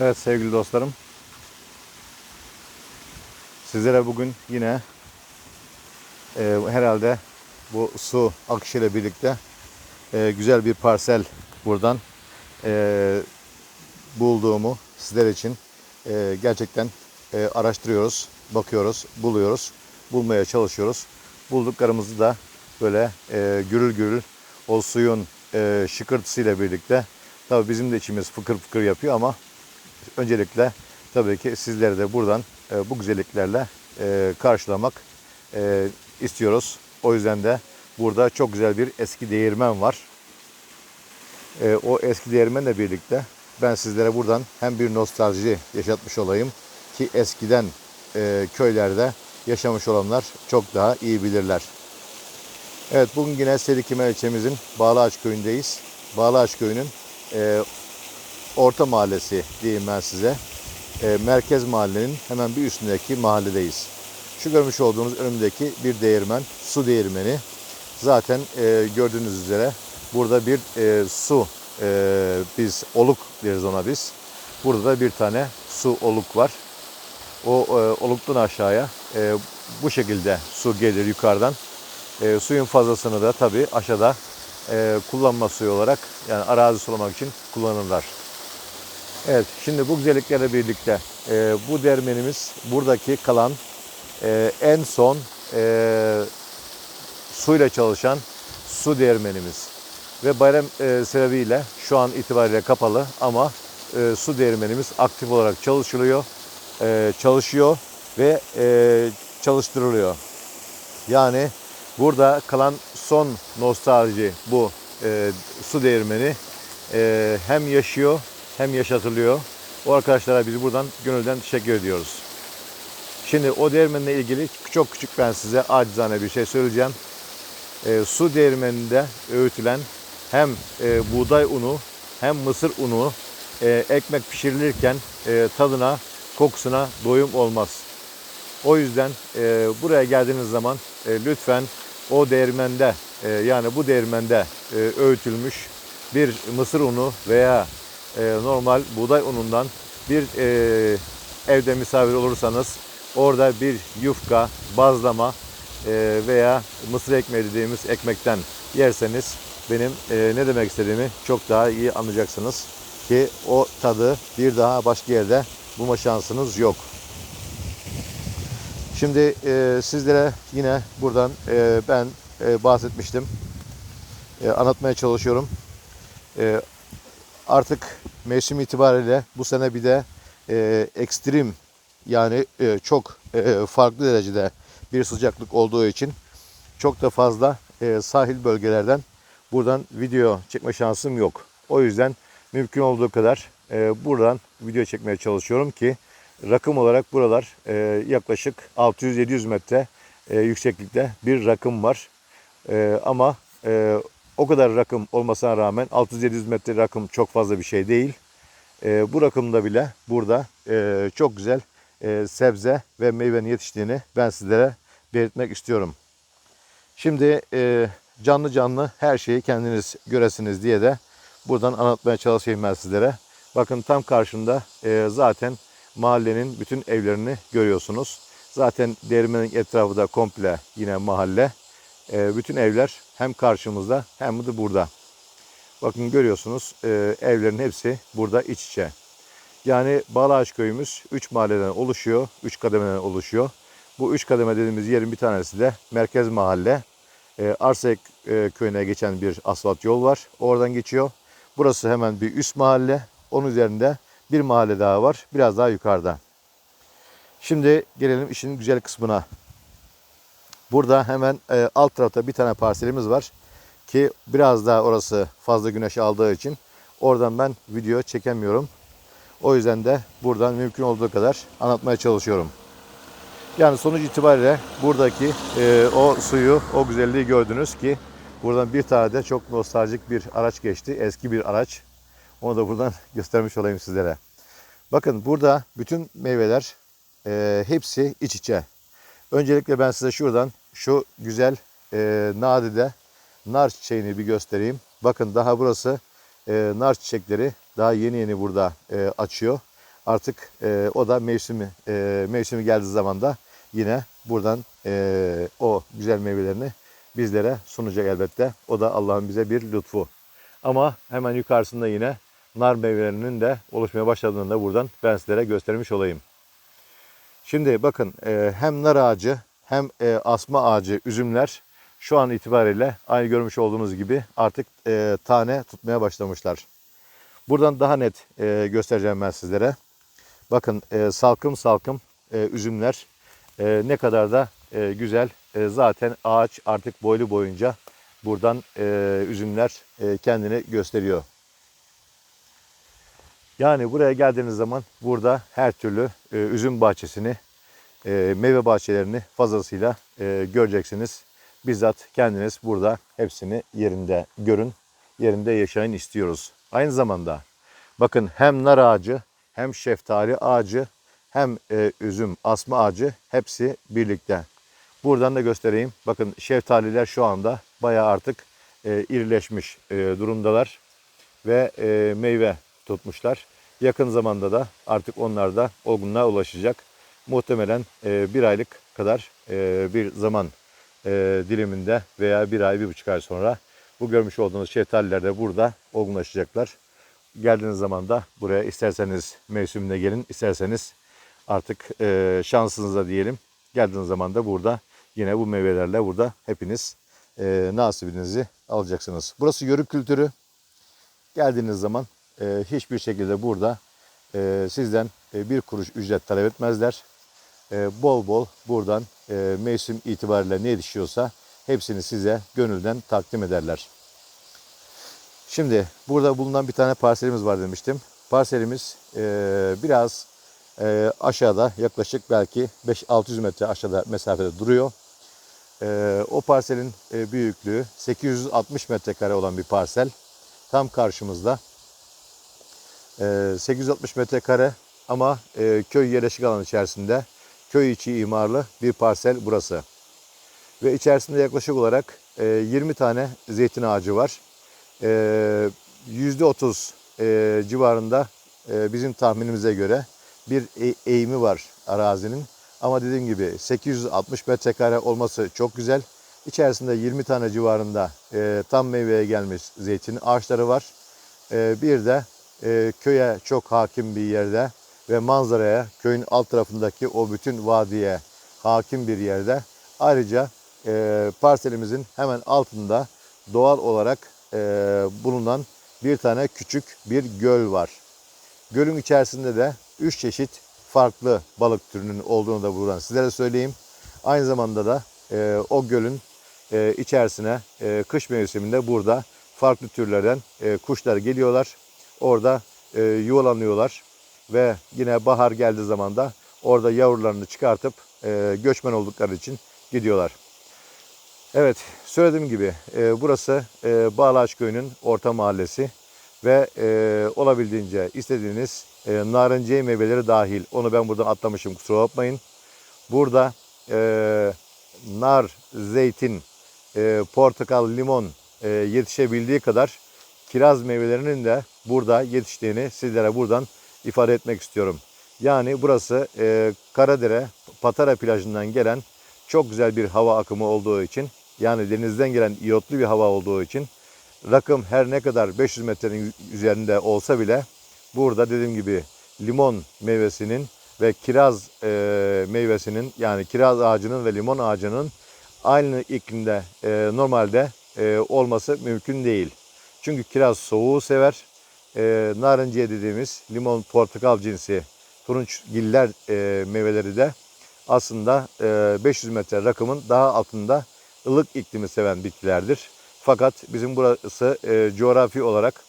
Evet sevgili dostlarım. Sizlere bugün yine e, herhalde bu su akışıyla birlikte e, güzel bir parsel buradan e, bulduğumu sizler için e, gerçekten e, araştırıyoruz, bakıyoruz, buluyoruz, bulmaya çalışıyoruz. Bulduklarımızı da böyle e, gürül gürül o suyun e, şıkırtısıyla birlikte tabii bizim de içimiz fıkır fıkır yapıyor ama öncelikle tabii ki sizleri de buradan e, bu güzelliklerle e, karşılamak e, istiyoruz. O yüzden de burada çok güzel bir eski değirmen var. E, o eski değirmenle birlikte ben sizlere buradan hem bir nostalji yaşatmış olayım ki eskiden e, köylerde yaşamış olanlar çok daha iyi bilirler. Evet bugün yine Sedikime ilçemizin Bağlaç köyündeyiz. Bağlaç köyünün e, orta mahallesi diyeyim ben size. E, merkez mahallenin hemen bir üstündeki mahalledeyiz. Şu görmüş olduğunuz önümdeki bir değirmen, su değirmeni. Zaten e, gördüğünüz üzere burada bir e, su, e, biz oluk deriz ona biz. Burada da bir tane su oluk var. O e, oluktan aşağıya e, bu şekilde su gelir yukarıdan. E, suyun fazlasını da tabii aşağıda e, kullanma suyu olarak yani arazi sulamak için kullanırlar. Evet şimdi bu güzelliklerle birlikte e, bu dermenimiz buradaki kalan e, en son e, suyla çalışan su değirmenimiz. Ve bayram e, sebebiyle şu an itibariyle kapalı ama e, su değirmenimiz aktif olarak çalışılıyor, e, çalışıyor ve e, çalıştırılıyor. Yani burada kalan son nostalji bu e, su değirmeni e, hem yaşıyor hem yaşatılıyor. O arkadaşlara biz buradan gönülden teşekkür ediyoruz. Şimdi o değirmenle ilgili çok küçük ben size acizane bir şey söyleyeceğim. E, su değirmeninde öğütülen hem e, buğday unu hem mısır unu e, ekmek pişirilirken e, tadına, kokusuna doyum olmaz. O yüzden e, buraya geldiğiniz zaman e, lütfen o değirmende e, yani bu değirmende e, öğütülmüş bir mısır unu veya e, normal buğday unundan bir e, evde misafir olursanız orada bir yufka, bazlama e, veya mısır ekmeği dediğimiz ekmekten yerseniz benim e, ne demek istediğimi çok daha iyi anlayacaksınız ki o tadı bir daha başka yerde bulma şansınız yok. Şimdi e, sizlere yine buradan e, ben e, bahsetmiştim. E, anlatmaya çalışıyorum. E, artık mevsim itibariyle bu sene bir de e, ekstrem yani e, çok e, farklı derecede bir sıcaklık olduğu için çok da fazla e, sahil bölgelerden buradan video çekme şansım yok. O yüzden mümkün olduğu kadar e, buradan video çekmeye çalışıyorum ki rakım olarak buralar e, yaklaşık 600-700 metre e, yükseklikte bir rakım var. E, ama e, o kadar rakım olmasına rağmen 600-700 metre rakım çok fazla bir şey değil. E, bu rakımda bile burada e, çok güzel e, sebze ve meyvenin yetiştiğini ben sizlere belirtmek istiyorum. Şimdi e, canlı canlı her şeyi kendiniz göresiniz diye de buradan anlatmaya çalışayım ben sizlere. Bakın tam karşında e, zaten mahallenin bütün evlerini görüyorsunuz. Zaten değirmenin etrafı da komple yine mahalle. E, bütün evler hem karşımızda hem de burada. Bakın görüyorsunuz e, evlerin hepsi burada iç içe. Yani Bağlaç köyümüz 3 mahalleden oluşuyor, 3 kademeden oluşuyor. Bu 3 kademe dediğimiz yerin bir tanesi de merkez mahalle. E, Arsek e, köyüne geçen bir asfalt yol var. Oradan geçiyor. Burası hemen bir üst mahalle. Onun üzerinde bir mahalle daha var. Biraz daha yukarıda. Şimdi gelelim işin güzel kısmına. Burada hemen e, alt tarafta bir tane parselimiz var. Ki biraz daha orası fazla güneş aldığı için oradan ben video çekemiyorum. O yüzden de buradan mümkün olduğu kadar anlatmaya çalışıyorum. Yani sonuç itibariyle buradaki e, o suyu, o güzelliği gördünüz ki buradan bir tane de çok nostaljik bir araç geçti. Eski bir araç. Onu da buradan göstermiş olayım sizlere. Bakın burada bütün meyveler e, hepsi iç içe. Öncelikle ben size şuradan şu güzel e, nadide nar çiçeğini bir göstereyim. Bakın daha burası e, nar çiçekleri daha yeni yeni burada e, açıyor. Artık e, o da mevsimi e, mevsimi geldiği zaman da yine buradan e, o güzel meyvelerini bizlere sunacak elbette. O da Allah'ın bize bir lütfu. Ama hemen yukarısında yine nar meyvelerinin de oluşmaya başladığını da buradan ben sizlere göstermiş olayım. Şimdi bakın e, hem nar ağacı hem e, asma ağacı üzümler şu an itibariyle aynı görmüş olduğunuz gibi artık e, tane tutmaya başlamışlar. Buradan daha net e, göstereceğim ben sizlere. Bakın e, salkım salkım e, üzümler e, ne kadar da e, güzel. E, zaten ağaç artık boylu boyunca buradan e, üzümler e, kendini gösteriyor. Yani buraya geldiğiniz zaman burada her türlü e, üzüm bahçesini, e, meyve bahçelerini fazlasıyla e, göreceksiniz. Bizzat kendiniz burada hepsini yerinde görün, yerinde yaşayın istiyoruz. Aynı zamanda bakın hem nar ağacı, hem şeftali ağacı, hem e, üzüm, asma ağacı hepsi birlikte. Buradan da göstereyim. Bakın şeftaliler şu anda bayağı artık e, irileşmiş e, durumdalar ve e, meyve tutmuşlar. Yakın zamanda da artık onlar da olgunluğa ulaşacak. Muhtemelen e, bir aylık kadar e, bir zaman e, diliminde veya bir ay, bir buçuk ay sonra bu görmüş olduğunuz şeftaliler de burada olgunlaşacaklar. Geldiğiniz zaman da buraya isterseniz mevsimine gelin, isterseniz artık e, şansınıza diyelim. Geldiğiniz zaman da burada yine bu meyvelerle burada hepiniz e, nasibinizi alacaksınız. Burası yörük kültürü. Geldiğiniz zaman e, hiçbir şekilde burada e, sizden e, bir kuruş ücret talep etmezler. E, bol bol buradan e, mevsim itibariyle ne yetişiyorsa hepsini size gönülden takdim ederler. Şimdi burada bulunan bir tane parselimiz var demiştim. Parselimiz e, biraz e, aşağıda yaklaşık belki 5-600 metre aşağıda mesafede duruyor. E, o parselin e, büyüklüğü 860 metrekare olan bir parsel. Tam karşımızda. E, 860 metrekare ama e, köy yerleşik alan içerisinde köy içi imarlı bir parsel burası. Ve içerisinde yaklaşık olarak e, 20 tane zeytin ağacı var. E, %30 e, civarında e, bizim tahminimize göre bir e- eğimi var arazinin. Ama dediğim gibi 860 metrekare olması çok güzel. İçerisinde 20 tane civarında e, tam meyveye gelmiş zeytin ağaçları var. E, bir de e, köye çok hakim bir yerde ve manzaraya köyün alt tarafındaki o bütün vadiye hakim bir yerde. Ayrıca e, parselimizin hemen altında doğal olarak e, bulunan bir tane küçük bir göl var. Gölün içerisinde de 3 çeşit farklı balık türünün olduğunu da buradan sizlere söyleyeyim. Aynı zamanda da e, o gölün e, içerisine e, kış mevsiminde burada farklı türlerden e, kuşlar geliyorlar. Orada e, yuvalanıyorlar ve yine bahar geldiği zaman da orada yavrularını çıkartıp e, göçmen oldukları için gidiyorlar. Evet söylediğim gibi e, burası e, Bağlaç Köyü'nün orta mahallesi ve e, olabildiğince istediğiniz e, narenciye meyveleri dahil. Onu ben buradan atlamışım kusura bakmayın. Burada e, nar, zeytin, e, portakal, limon e, yetişebildiği kadar kiraz meyvelerinin de burada yetiştiğini sizlere buradan ifade etmek istiyorum. Yani burası e, Karadere, Patara plajından gelen çok güzel bir hava akımı olduğu için yani denizden gelen iyotlu bir hava olduğu için rakım her ne kadar 500 metrenin üzerinde olsa bile burada dediğim gibi limon meyvesinin ve kiraz e, meyvesinin yani kiraz ağacının ve limon ağacının aynı iklimde e, normalde e, olması mümkün değil. Çünkü kiraz soğuğu sever. E, narenciye dediğimiz limon portakal cinsi turunçgiller e, meyveleri de aslında e, 500 metre rakımın daha altında ılık iklimi seven bitkilerdir. Fakat bizim burası e, coğrafi olarak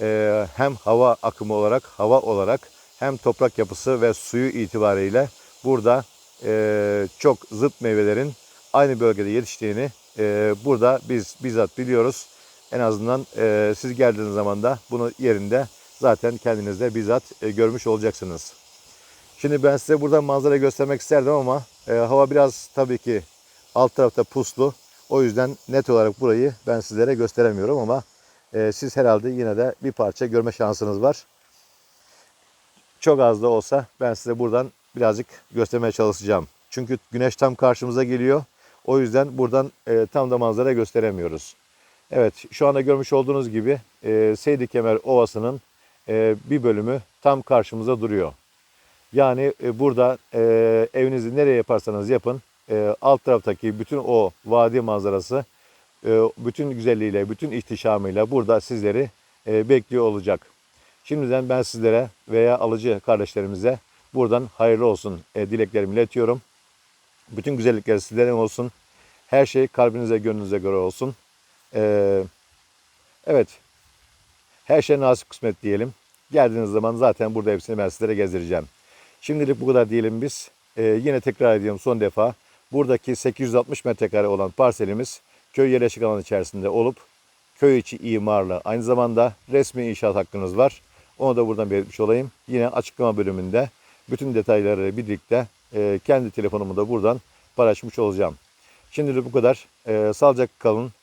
e, hem hava akımı olarak, hava olarak hem toprak yapısı ve suyu itibariyle burada e, çok zıt meyvelerin aynı bölgede yetiştiğini e, burada biz bizzat biliyoruz. En azından e, siz geldiğiniz zaman da bunu yerinde zaten kendinizde bizzat e, görmüş olacaksınız. Şimdi ben size burada manzara göstermek isterdim ama e, hava biraz tabii ki alt tarafta puslu. O yüzden net olarak burayı ben sizlere gösteremiyorum ama e, siz herhalde yine de bir parça görme şansınız var. çok az da olsa ben size buradan birazcık göstermeye çalışacağım. Çünkü güneş tam karşımıza geliyor. O yüzden buradan e, tam da manzara gösteremiyoruz. Evet şu anda görmüş olduğunuz gibi e, Seydi Kemer Ovası'nın e, bir bölümü tam karşımıza duruyor. Yani e, burada e, evinizi nereye yaparsanız yapın e, alt taraftaki bütün o vadi manzarası e, bütün güzelliğiyle, bütün ihtişamıyla burada sizleri e, bekliyor olacak. Şimdiden ben sizlere veya alıcı kardeşlerimize buradan hayırlı olsun e, dileklerimi iletiyorum. Bütün güzellikler sizlerin olsun. Her şey kalbinize, gönlünüze göre olsun. E, evet, her şey nasip kısmet diyelim. Geldiğiniz zaman zaten burada hepsini ben sizlere gezdireceğim. Şimdilik bu kadar diyelim biz. E, yine tekrar ediyorum son defa. Buradaki 860 metrekare olan parselimiz köy yerleşik alanı içerisinde olup köy içi imarlı aynı zamanda resmi inşaat hakkınız var. Onu da buradan belirtmiş olayım. Yine açıklama bölümünde bütün detayları birlikte e, kendi telefonumu da buradan paylaşmış olacağım. Şimdilik bu kadar. E, sağlıcakla kalın.